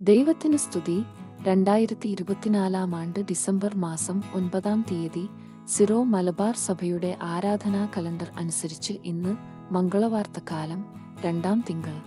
ദൈവത്തിന് സ്തുതി. രണ്ടായിരത്തി ഇരുപത്തിനാലാം ആണ്ട് ഡിസംബർ മാസം ഒൻപതാം തീയതി സിറോ മലബാർ സഭയുടെ ആരാധനാ കലണ്ടർ അനുസരിച്ച് ഇന്ന് മംഗളവാർത്തക്കാലം രണ്ടാം തിങ്കൾ.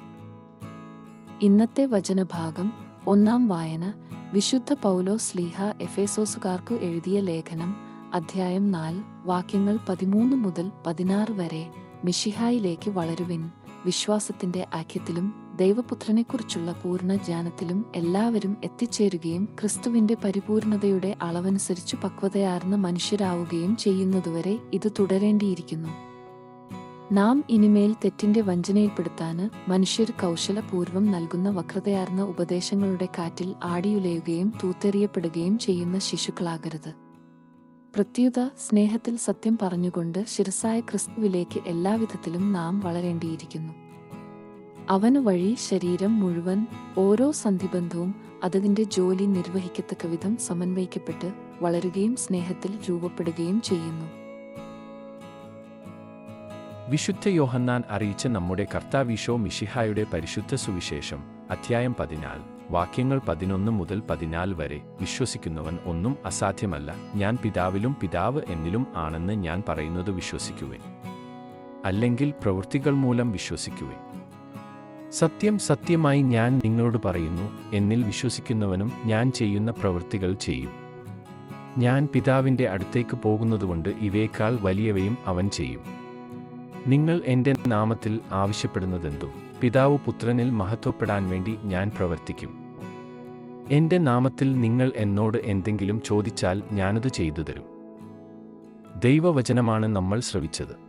ഇന്നത്തെ വചനഭാഗം ഒന്നാം വായന. വിശുദ്ധ പൗലോ സ്ലീഹ എഫേസോസുകാർക്കു എഴുതിയ ലേഖനം അധ്യായം നാല്. വാക്യങ്ങൾ പതിമൂന്ന് മുതൽ പതിനാറ് വരെ മിഷിഹായിലേക്ക് വളരുവിൻ. വിശ്വാസത്തിന്റെ ഐക്യത്തിലും ദൈവപുത്രനെക്കുറിച്ചുള്ള പൂർണ ജ്ഞാനത്തിലും എല്ലാവരും എത്തിച്ചേരുകയും ക്രിസ്തുവിന്റെ പരിപൂർണതയുടെ അളവനുസരിച്ച് പക്വതയാർന്ന മനുഷ്യരാവുകയും ചെയ്യുന്നതുവരെ ഇത് തുടരേണ്ടിയിരിക്കുന്നു. നാം ഇനിമേൽ തെറ്റിന്റെ വഞ്ചനയിൽപ്പെടുത്താന് മനുഷ്യർ കൗശലപൂർവം നൽകുന്ന വക്രതയാർന്ന ഉപദേശങ്ങളുടെ കാറ്റിൽ ആടിയുലയുകയും തൂത്തെറിയപ്പെടുകയും ചെയ്യുന്ന ശിശുക്കളാകരുത്. പ്രത്യുത സ്നേഹത്തിൽ സത്യം പറഞ്ഞുകൊണ്ട് ശിരസായ ക്രിസ്തുവിലേക്ക് എല്ലാവിധത്തിലും നാം വളരേണ്ടിയിരിക്കുന്നു. അവന് വഴി ശരീരം മുഴുവൻ ഓരോ സന്ധിബന്ധവും അതതിന്റെ ജോലി നിർവഹിക്കത്തക്ക വിധം സമന്വയിക്കപ്പെട്ട് വളരുകയും സ്നേഹത്തിൽ രൂപപ്പെടുകയും ചെയ്യുന്നു. വിശുദ്ധ യോഹന്നാൻ അറിയിച്ച നമ്മുടെ കർത്താവിഷോ മിഷിഹായുടെ പരിശുദ്ധ സുവിശേഷം അധ്യായം പതിനാല്. വാക്യങ്ങൾ പതിനൊന്ന് മുതൽ പതിനാല് വരെ വിശ്വസിക്കുന്നവൻ ഒന്നും അസാധ്യമല്ല. ഞാൻ പിതാവിലും പിതാവ് എന്നിലും ആണെന്ന് ഞാൻ പറയുന്നത് വിശ്വസിക്കുവേ അല്ലെങ്കിൽ പ്രവൃത്തികൾ മൂലം വിശ്വസിക്കുവേൻ. സത്യം സത്യമായി ഞാൻ നിങ്ങളോട് പറയുന്നു എന്നിൽ വിശ്വസിക്കുന്നവനും ഞാൻ ചെയ്യുന്ന പ്രവൃത്തികൾ ചെയ്യും. ഞാൻ പിതാവിന്റെ അടുത്തേക്ക് പോകുന്നതുകൊണ്ട് ഇവയേക്കാൾ വലിയവയും അവൻ ചെയ്യും. നിങ്ങൾ എന്റെ നാമത്തിൽ ആവശ്യപ്പെടുന്നതെന്തും? പിതാവ് പുത്രനിൽ മഹത്വപ്പെടാൻ വേണ്ടി ഞാൻ പ്രവർത്തിക്കും. എന്റെ നാമത്തിൽ നിങ്ങൾ എന്നോട് എന്തെങ്കിലും ചോദിച്ചാൽ ഞാനത് ചെയ്തു തരും. ദൈവവചനമാണ് നമ്മൾ ശ്രവിച്ചത്.